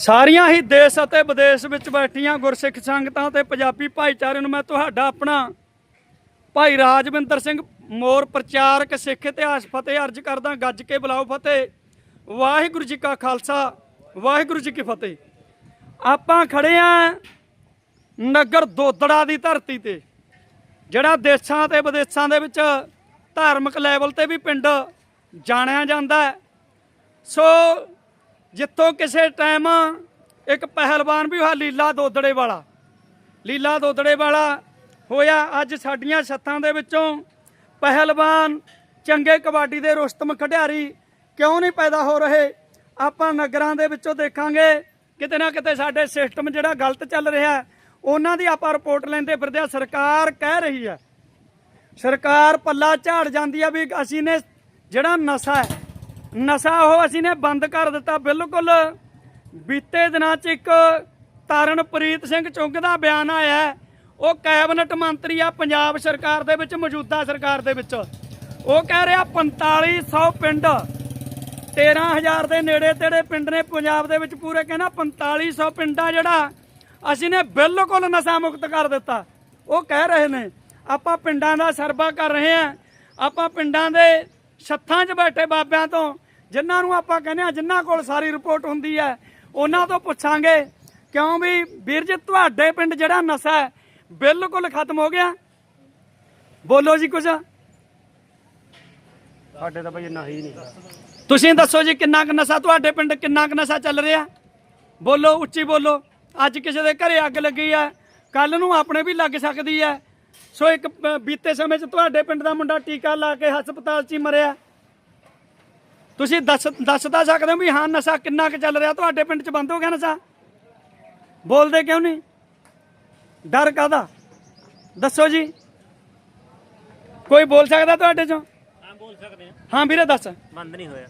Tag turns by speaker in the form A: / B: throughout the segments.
A: ਸਾਰੀਆਂ ਹੀ ਦੇਸ਼ ਅਤੇ ਵਿਦੇਸ਼ ਵਿੱਚ ਬੈਠੀਆਂ ਗੁਰਸਿੱਖ ਸੰਗਤਾਂ ਤੇ ਪੰਜਾਬੀ ਭਾਈਚਾਰੇ ਨੂੰ ਮੈਂ ਤੁਹਾਡਾ ਆਪਣਾ ਭਾਈ ਰਾਜਵਿੰਦਰ ਸਿੰਘ ਮੋਰ ਪ੍ਰਚਾਰਕ ਸਿੱਖ ਇਤਿਹਾਸ ਫਤਿਹ ਅਰਜ ਕਰਦਾ, ਗੱਜ ਕੇ ਬੁਲਾਓ ਫਤਿਹ। ਵਾਹਿਗੁਰੂ ਜੀ ਕਾ ਖਾਲਸਾ, ਵਾਹਿਗੁਰੂ ਜੀ ਕੀ ਫਤਿਹ। ਆਪਾਂ ਖੜੇ ਆ ਨਗਰ ਦੋਦੜਾ ਦੀ ਧਰਤੀ ਤੇ, ਜਿਹੜਾ ਦੇਸ਼ਾਂ ਤੇ ਵਿਦੇਸ਼ਾਂ ਦੇ ਵਿੱਚ ਧਾਰਮਿਕ ਲੈਵਲ ਤੇ ਵੀ ਪਿੰਡ ਜਾਣਿਆ ਜਾਂਦਾ ਸੋ ਜਿੱਥੋਂ ਕਿਸੇ ਟਾਈਮ ਇੱਕ ਪਹਿਲਵਾਨ ਵੀ ਹੋਇਆ ਲੀਲਾ ਦੋਦੜੇ ਵਾਲਾ। ਲੀਲਾ ਦੋਦੜੇ ਵਾਲਾ ਹੋਇਆ ਅੱਜ ਸਾਡੀਆਂ ਛੱਤਾਂ ਦੇ ਵਿੱਚੋਂ ਪਹਿਲਵਾਨ ਚੰਗੇ ਕਬੱਡੀ ਦੇ ਰੁਸਤਮ ਖਿਡਾਰੀ ਕਿਉਂ ਨਹੀਂ ਪੈਦਾ ਹੋ ਰਹੇ? ਆਪਾਂ ਨਗਰਾਂ ਦੇ ਵਿੱਚੋਂ ਦੇਖਾਂਗੇ। ਕਿਤੇ ਨਾ ਕਿਤੇ ਸਾਡੇ ਸਿਸਟਮ ਜਿਹੜਾ ਗਲਤ ਚੱਲ ਰਿਹਾ, ਉਹਨਾਂ ਦੀ ਆਪਾਂ ਰਿਪੋਰਟ ਲੈਂਦੇ ਫਿਰਦੇ ਆ, ਸਰਕਾਰ ਕਹਿ ਰਹੀ ਹੈ। ਸਰਕਾਰ ਪੱਲਾ ਝਾੜ ਜਾਂਦੀ ਆ ਵੀ ਅਸੀਂ ਨੇ ਜਿਹੜਾ ਨਸ਼ਾ ਹੈ ਨਸ਼ਾ ਉਹ ਅਸੀਂ ਨੇ ਬੰਦ ਕਰ ਦਿੱਤਾ ਬਿਲਕੁਲ। ਬੀਤੇ ਦਿਨਾਂ 'ਚ ਇੱਕ ਤਾਰਨਪ੍ਰੀਤ ਸਿੰਘ ਚੁੰਗ ਦਾ ਬਿਆਨ ਆਇਆ ਉਹ ਕੈਬਨਿਟ ਮੰਤਰੀ ਆ ਪੰਜਾਬ ਸਰਕਾਰ ਦੇ ਵਿੱਚ, ਮੌਜੂਦਾ ਸਰਕਾਰ ਦੇ ਵਿੱਚ। ਉਹ ਕਹਿ ਰਿਹਾ 4500 ਪਿੰਡ 13000 ਦੇ ਨੇੜੇ ਤੇੜੇ ਪਿੰਡ ਨੇ ਪੰਜਾਬ ਦੇ ਵਿੱਚ ਪੂਰੇ ਕਹਿੰਦਾ 4500 ਪਿੰਡਾ ਜਿਹੜਾ ਅਸੀਂ ਨੇ ਬਿਲਕੁਲ ਨਸ਼ਾ ਮੁਕਤ ਕਰ ਦਿੱਤਾ। ਉਹ ਕਹਿ ਰਹੇ ਨੇ, ਆਪਾਂ ਪਿੰਡਾਂ ਦਾ ਸਰਵਾ ਕਰ ਰਹੇ ਹਾਂ, ਆਪਾਂ ਪਿੰਡਾਂ ਦੇ ਛੱਥਾਂ 'ਚ ਬੈਠੇ ਬਾਬਿਆਂ ਤੋਂ। ਜਿਨ੍ਹਾਂ ਨੂੰ ਆਪਾਂ ਕਹਿੰਦੇ ਆ ਜਿਨ੍ਹਾਂ ਕੋਲ ਸਾਰੀ ਰਿਪੋਰਟ ਹੁੰਦੀ ਹੈ ਉਹਨਾਂ ਤੋਂ ਪੁੱਛਾਂਗੇ ਕਿਉਂ ਵੀ ਵੀਰ ਜੀ ਤੁਹਾਡੇ ਪਿੰਡ ਜਿਹੜਾ ਨਸ਼ਾ ਹੈ ਬਿਲਕੁਲ ਖਤਮ ਹੋ ਗਿਆ। ਬੋਲੋ ਜੀ ਕੁਝ
B: ਸਾਡੇ ਤਾਂ ਬਈ ਇੰਨਾ ਹੀ ਨਹੀਂ।
A: ਤੁਸੀਂ ਦੱਸੋ ਜੀ ਕਿੰਨਾ ਕੁ ਨਸ਼ਾ ਤੁਹਾਡੇ ਪਿੰਡ ਕਿੰਨਾ ਕੁ ਨਸ਼ਾ ਚੱਲ ਰਿਹਾ? ਬੋਲੋ ਉੱਚੀ ਬੋਲੋ। ਅੱਜ ਕਿਸੇ ਦੇ ਘਰੇ ਅੱਗ ਲੱਗੀ ਆ ਕੱਲ ਨੂੰ ਆਪਣੇ ਵੀ ਲੱਗ ਸਕਦੀ ਹੈ। ਸੋ ਇੱਕ ਬੀਤੇ ਸਮੇਂ 'ਚ ਤੁਹਾਡੇ ਪਿੰਡ ਦਾ ਮੁੰਡਾ ਟੀਕਾ ਲਾ ਕੇ ਹਸਪਤਾਲ 'ਚ ਹੀ ਮਰਿਆ। ਤੁਸੀਂ ਦੱਸ ਦੱਸ ਤਾਂ ਸਕਦੇ ਹੋ ਵੀ ਹਾਂ ਨਸ਼ਾ ਕਿੰਨਾ ਕੁ ਚੱਲ ਰਿਹਾ? ਤੁਹਾਡੇ ਪਿੰਡ 'ਚ ਬੰਦ ਹੋ ਗਿਆ ਨਸ਼ਾ? ਬੋਲਦੇ ਕਿਉਂ ਨਹੀਂ? ਡਰ ਕਾਦਾ ਦੱਸੋ ਜੀ। ਕੋਈ ਬੋਲ ਸਕਦਾ ਤੁਹਾਡੇ 'ਚੋਂ?
B: ਹਾਂ ਬੋਲ ਸਕਦੇ ਆ
A: ਹਾਂ ਵੀਰੇ ਦੱਸ।
B: ਬੰਦ ਨਹੀਂ ਹੋਇਆ।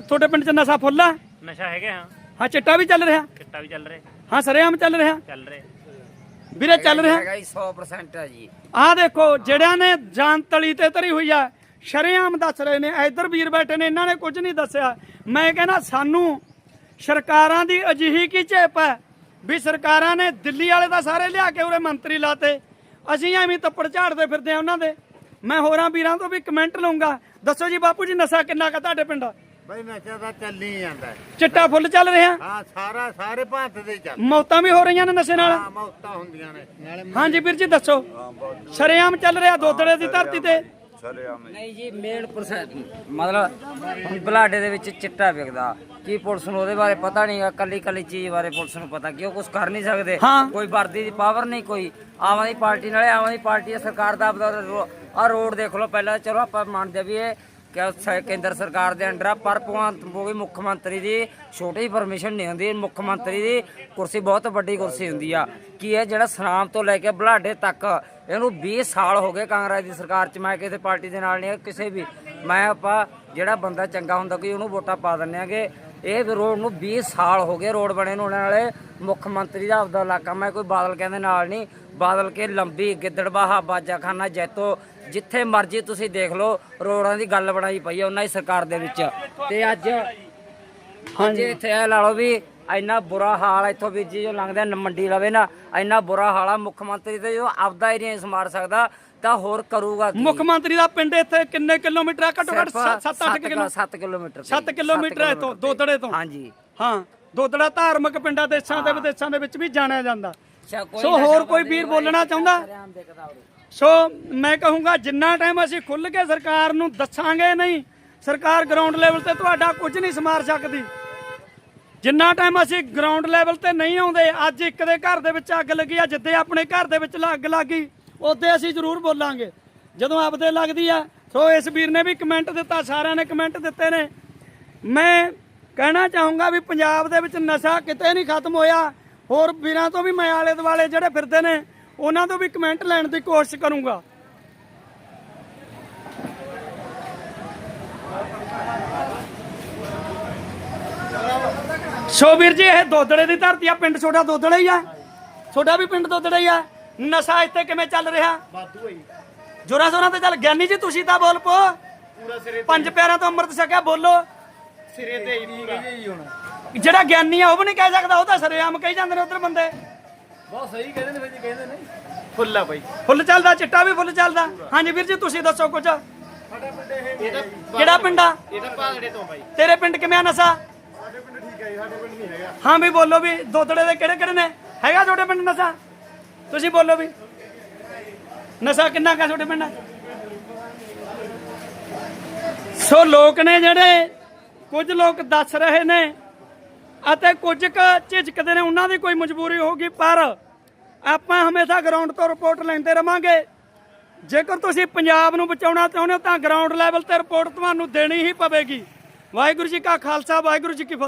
A: ਤੁਹਾਡੇ ਪਿੰਡ 'ਚ ਨਸ਼ਾ ਫੁੱਲ ਆ?
B: ਨਸ਼ਾ ਹੈਗਾ ਹਾਂ।
A: ਹਾਂ ਚਿੱਟਾ ਵੀ ਚੱਲ ਰਿਹਾ?
B: ਚਿੱਟਾ ਵੀ ਚੱਲ ਰਿਹਾ।
A: ਹਾਂ ਸਰੇਆਮ ਚੱਲ ਰਿਹਾ?
B: ਚੱਲ ਰਿਹਾ।
A: ਵੀਰੇ ਚੱਲ ਰਿਹਾ?
C: ਹੈਗਾ ਜੀ 100% ਹੈ ਜੀ।
A: ਆਹ ਦੇਖੋ ਜਿਹੜਿਆਂ ਨੇ ਜਾਨ ਤਲੀ ਤੇ ਧਰੀ ਹੋਈ ਆ ਸ਼ਰੇਆਮ ਦੱਸ ਰਹੇ ਨੇ ਇੱਧਰ ਵੀਰ ਬੈਠੇ ਨੇ ਇਹਨਾਂ ਨੇ ਕੁਝ ਨਹੀਂ ਦੱਸਿਆ। ਮੈਂ ਕਹਿੰਦਾ ਸਾਨੂੰ ਸਰਕਾਰਾਂ ਦੀ ਅਜਿਹੀ ਕੀ ਝੇਪ ਹੈ ਵੀ ਸਰਕਾਰਾਂ ਨੇ ਦਿੱਲੀ ਵਾਲੇ ਤਾਂ ਸਾਰੇ ਲਿਆ ਕੇ ਉਰੇ ਮੰਤਰੀ ਲਾਤੇ। ਅਸੀਂ ਐਵੇਂ ਤੱਪੜ ਝਾੜਦੇ ਫਿਰਦੇ ਆ ਉਹਨਾਂ ਦੇ। ਮੈਂ ਹੋਰਾਂ ਵੀਰਾਂ ਤੋਂ ਵੀ ਕਮੈਂਟ ਲਵਾਂਗਾ ਦੱਸੋ ਜੀ ਬਾਪੂ ਜੀ ਨਸ਼ਾ ਕਿੰਨਾ ਕਾ ਤੁਹਾਡੇ ਪਿੰਡ?
D: ਬਈ ਨਸ਼ਾ ਤਾਂ ਚੱਲ ਹੀ ਜਾਂਦਾ।
A: ਚਿੱਟਾ ਫੁੱਲ ਚੱਲ ਰਿਹਾ?
D: ਹਾਂ ਸਾਰਾ ਸਾਰੇ ਭਾਰਤ ਦੇ ਚੱਲ
A: ਮੌਤਾਂ ਵੀ ਹੋ ਰਹੀਆਂ ਨੇ ਨਸ਼ੇ ਨਾਲ?
D: ਹਾਂ ਮੌਤਾਂ ਹੁੰਦੀਆਂ ਨੇ। ਨਾਲੇ
A: ਹਾਂਜੀ ਵੀਰ ਜੀ ਦੱਸੋ। ਸ਼ਰੇਆਮ ਚੱਲ ਰਿਹਾ ਦੋਦੜੇ ਦੀ ਧਰਤੀ ਤੇ?
C: ਨਹੀਂ ਜੀ ਮੇਨ ਮਤਲਬ ਹੁਣ ਬਲਾਡੇ ਦੇ ਵਿੱਚ ਚਿੱਟਾ ਵਿਕਦਾ। ਕੀ ਪੁਲਿਸ ਨੂੰ ਉਹਦੇ ਬਾਰੇ ਪਤਾ ਨਹੀਂਗਾ ਕੱਲੀ ਕੱਲੀ ਚੀਜ਼ ਬਾਰੇ ਪੁਲਿਸ ਨੂੰ ਪਤਾ। ਕਿਉਂ ਕੁਝ ਕਰ ਨਹੀਂ ਸਕਦੇ?
A: ਹਾਂ।
C: ਕੋਈ ਵਰਦੀ ਦੀ ਪਾਵਰ ਨਹੀਂ ਕੋਈ। ਆਮ ਆਦਮੀ ਪਾਰਟੀ ਨਾਲੇ ਆਮ ਆਦਮੀ ਪਾਰਟੀ ਸਰਕਾਰ ਦਾ ਆ ਰੋਡ ਦੇਖ ਲਓ। ਪਹਿਲਾਂ ਚਲੋ ਆਪਾਂ ਮੰਨਦੇ ਵੀ ਇਹ ਕਿ ਸ- ਕੇਂਦਰ ਸਰਕਾਰ ਦੇ ਅੰਡਰ ਆ, ਪਰ ਭਗਵੰਤ ਮੋਗੀ ਮੁੱਖ ਮੰਤਰੀ ਦੀ ਛੋਟੀ ਪਰਮਿਸ਼ਨ ਨਹੀਂ ਹੁੰਦੀ ਮੁੱਖ ਮੰਤਰੀ ਦੀ ਕੁਰਸੀ ਬਹੁਤ ਵੱਡੀ ਕੁਰਸੀ ਹੁੰਦੀ ਆ। ਕਿ ਇਹ ਜਿਹੜਾ ਸਨਾਮ ਤੋਂ ਲੈ ਕੇ ਬਲਾਡੇ ਤੱਕ ਇਹਨੂੰ 20 ਸਾਲ ਹੋ ਗਏ ਕਾਂਗਰਸ ਦੀ ਸਰਕਾਰ ਚ ਮੈਂ ਕਿਸੇ ਪਾਰਟੀ ਦੇ ਨਾਲ ਨਹੀਂ ਕਿਸੇ ਵੀ। ਮੈਂ ਆਪਾਂ ਜਿਹੜਾ ਬੰਦਾ ਚੰਗਾ ਹੁੰਦਾ ਕੋਈ ਉਹਨੂੰ ਵੋਟਾਂ ਪਾ ਦਿੰਦੇ ਆਗੇ ਇਹ ਰੋਡ ਨੂੰ 20 ਸਾਲ ਹੋ ਗਏ ਰੋਡ ਬਣੇ ਨੂੰ ਉਹਨਾਂ ਨਾਲੇ ਮੁੱਖ ਮੰਤਰੀ ਦਾ ਆਪਦਾ ਇਲਾਕਾ ਮੈਂ ਕੋਈ ਬਾਦਲ ਕਹਿੰਦੇ ਨਾਲ ਨਹੀਂ। ਬਾਦਲ ਕੇ ਲੰਬੀ ਗਿੱਦੜਬਾਹਾ ਬਾਜਾਖਾਨਾ ਜੈਤੋ ਜਿੱਥੇ ਮਰਜ਼ੀ ਤੁਸੀਂ ਦੇਖ ਲਓ ਰੋਡਾਂ ਦੀ ਗੱਲ ਬਣਾਈ ਪਈ ਹੈ ਉਹਨਾਂ ਦੀ ਸਰਕਾਰ ਦੇ ਵਿੱਚ। ਤੇ ਅੱਜ ਹਾਂਜੀ। ਇੱਥੇ ਇਹ ਲਾ ਲਓ ਵੀ ਇੰਨਾ ਬੁਰਾ ਹਾਲ ਇੱਥੋਂ ਵੀ ਜੀ ਜੋ ਲੰਘਦੇ ਆ, ਮੰਡੀ ਲਵੇ ਨਾ ਇੰਨਾ ਬੁਰਾ ਹਾਲ ਆ ਮੁੱਖ ਮੰਤਰੀ ਤੇ ਜੋ ਆਪਦਾ ਏਰੀਆ ਨਹੀਂ ਸਮਾਰ ਸਕਦਾ ਤਾਂ ਹੋਰ ਕਰੂਗਾ ਕੀ?
A: ਮੁੱਖ ਮੰਤਰੀ ਦਾ ਪਿੰਡ ਇੱਥੇ ਕਿੰਨੇ ਕਿਲੋਮੀਟਰ ਆ? ਘੱਟੋ ਘੱਟ 7-8 ਕਿਲੋ
C: 7 ਕਿਲੋਮੀਟਰ
A: 7 ਕਿਲੋਮੀਟਰ ਹੈ ਤੋਂ। ਦੋਦੜੇ ਤੋਂ।
C: ਹਾਂਜੀ।
A: ਹਾਂ। ਦੋਦੜਾ ਧਾਰਮਿਕ ਪਿੰਡਾਂ ਦੇਸ਼ਾਂ ਦੇ ਵਿਦੇਸ਼ਾਂ ਦੇ ਵਿੱਚ ਵੀ ਜਾਣਿਆ ਜਾਂਦਾ। ਸੋ ਹੋਰ ਕੋਈ ਵੀਰ ਬੋਲਣਾ ਚਾਹੁੰਦਾ। ਸੋ ਮੈਂ ਕਹੂੰਗਾ ਜਿੰਨਾ ਟਾਈਮ ਅਸੀਂ ਖੁੱਲ ਕੇ ਸਰਕਾਰ ਨੂੰ ਦੱਸਾਂਗੇ ਨਹੀਂ ਸਰਕਾਰ ਗਰਾਊਂਡ ਲੈਵਲ ਤੇ ਤੁਹਾਡਾ ਕੁਝ ਨਹੀਂ ਸਮਾਰ ਸਕਦੀ। ਜਿੰਨਾ ਟਾਈਮ ਅਸੀਂ ਗਰਾਊਂਡ ਲੈਵਲ ਤੇ ਨਹੀਂ ਆਉਂਦੇ ਅੱਜ ਇੱਕ ਦੇ ਘਰ ਦੇ ਵਿੱਚ ਅੱਗ ਲੱਗੀ ਆ ਜਿੱਦੇ ਆਪਣੇ ਘਰ ਦੇ ਵਿੱਚ ਅੱਗ ਲੱਗੀ ਉਹਦੇ ਅਸੀਂ ਜ਼ਰੂਰ ਬੋਲਾਂਗੇ। ਜਦੋਂ ਆਪਦੇ ਲੱਗਦੀ ਆ ਸੋ ਇਸ ਵੀਰ ਨੇ ਵੀ ਕਮੈਂਟ ਦਿੱਤਾ ਸਾਰਿਆਂ ਨੇ ਕਮੈਂਟ ਦਿੱਤੇ ਨੇ। ਮੈਂ ਕਹਿਣਾ ਚਾਹੂੰਗਾ ਵੀ ਪੰਜਾਬ ਦੇ ਵਿੱਚ ਨਸ਼ਾ ਕਿਤੇ ਨਹੀਂ ਖਤਮ ਹੋਇਆ। ਹੋਰ ਵੀਰਾਂ ਤੋਂ ਵੀ ਮੈਂ ਆਲੇ ਦੁਆਲੇ ਜਿਹੜੇ ਫਿਰਦੇ ਨੇ ਉਹਨਾਂ ਤੋਂ ਵੀ ਕਮੈਂਟ ਲੈਣ ਦੀ ਕੋਸ਼ਿਸ਼ ਕਰੂੰਗਾ। ਸੋ ਵੀਰ ਜੀ ਇਹ ਦੋਦੜੇ ਦੀ ਧਰਤੀ ਆ ਪਿੰਡ ਛੋਟਾ ਦੋਦੜਾ ਹੀ ਆ। ਛੋਟਾ ਵੀ ਪਿੰਡ ਦੋਦੜਾ ਹੀ ਆ। ਨਸ਼ਾ ਇੱਥੇ ਕਿਵੇਂ ਚੱਲ ਰਿਹਾ?
B: ਵਾਧੂ ਹੈ
A: ਜੋਰਾ ਸੋਨਾ ਤੇ ਚੱਲ। ਗਿਆਨੀ ਜੀ ਤੁਸੀਂ ਤਾਂ ਬੋਲ ਪੋ। ਪੰਜ ਪਿਆਰਿਆਂ ਤੋਂ ਅੰਮ੍ਰਿਤ ਛਕਿਆ ਬੋਲੋ।
B: ਸਿਰੇ ਤੇ ਹੀ ਪੂਰਾ।
A: ਜਿਹੜਾ ਗਿਆਨੀ ਆ ਉਹ ਵੀ ਨਹੀਂ ਕਹਿ ਸਕਦਾ ਉਹ ਤਾਂ ਸਰੇਆਮ ਕਹੀ ਜਾਂਦੇ ਨੇ ਉਧਰ ਬੰਦੇ।
E: ਬਹੁਤ ਸਹੀ ਕਹਿੰਦੇ ਨੇ ਫਿਰ ਜੀ ਕਹਿੰਦੇ ਨੇ। ਫੁੱਲ ਆ ਬਾਈ।
A: ਫੁੱਲ ਚੱਲਦਾ ਚਿੱਟਾ ਵੀ ਫੁੱਲ ਚੱਲਦਾ। ਹਾਂਜੀ ਵੀਰ ਜੀ ਤੁਸੀਂ ਦੱਸੋ ਕੁਝ। ਕਿਹੜਾ ਪਿੰਡ ਆ?
E: ਇਹ ਤਾਂ ਭਾਗੜੇ ਤੋਂ ਬਾਈ।
A: ਤੇਰੇ ਪਿੰਡ ਕਿਵੇਂ ਆ ਨਸ਼ਾ? ਸਾਡੇ ਪਿੰਡ ਠੀਕ ਹੈ ਸਾਡੇ ਪਿੰਡ ਨਹੀਂ ਹੈਗਾ। ਹਾਂ ਵੀ ਬੋਲੋ ਵੀ ਦੋਤੜੇ ਦੇ ਕਿਹੜੇ ਕਿਹੜੇ ਨੇ? ਹੈਗਾ ਤੁਹਾਡੇ ਪਿੰਡ ਨਸ਼ਾ? ਤੁਸੀਂ ਬੋਲੋ ਵੀ। ਨਸ਼ਾ ਕਿੰਨਾ ਕਾ ਤੁਹਾਡੇ ਪਿੰਡ? ਸੋ ਲੋਕ ਨੇ ਜਿਹੜੇ ਕੁਝ ਲੋਕ ਦੱਸ ਰਹੇ ਨੇ ਅਤੇ ਕੁਝ ਕੁ ਝਿਜਕਦੇ ਨੇ, ਉਹਨਾਂ ਦੀ ਕੋਈ ਮਜਬੂਰੀ ਹੋਗੀ ਪਰ ਆਪਾਂ ਹਮੇਸ਼ਾ ਗਰਾਊਂਡ ਤੋਂ ਰਿਪੋਰਟ ਲੈਂਦੇ ਰਵਾਂਗੇ। ਜੇਕਰ ਤੁਸੀਂ ਪੰਜਾਬ ਨੂੰ ਬਚਾਉਣਾ ਚਾਹੁੰਦੇ ਹੋ, ਤਾਂ ਗਰਾਊਂਡ ਲੈਵਲ ਤੇ ਰਿਪੋਰਟ ਤੁਹਾਨੂੰ ਦੇਣੀ ਹੀ ਪਵੇਗੀ। ਵਾਹਿਗੁਰੂ ਜੀ ਕਾ ਖਾਲਸਾ, ਵਾਹਿਗੁਰੂ ਜੀ ਕੀ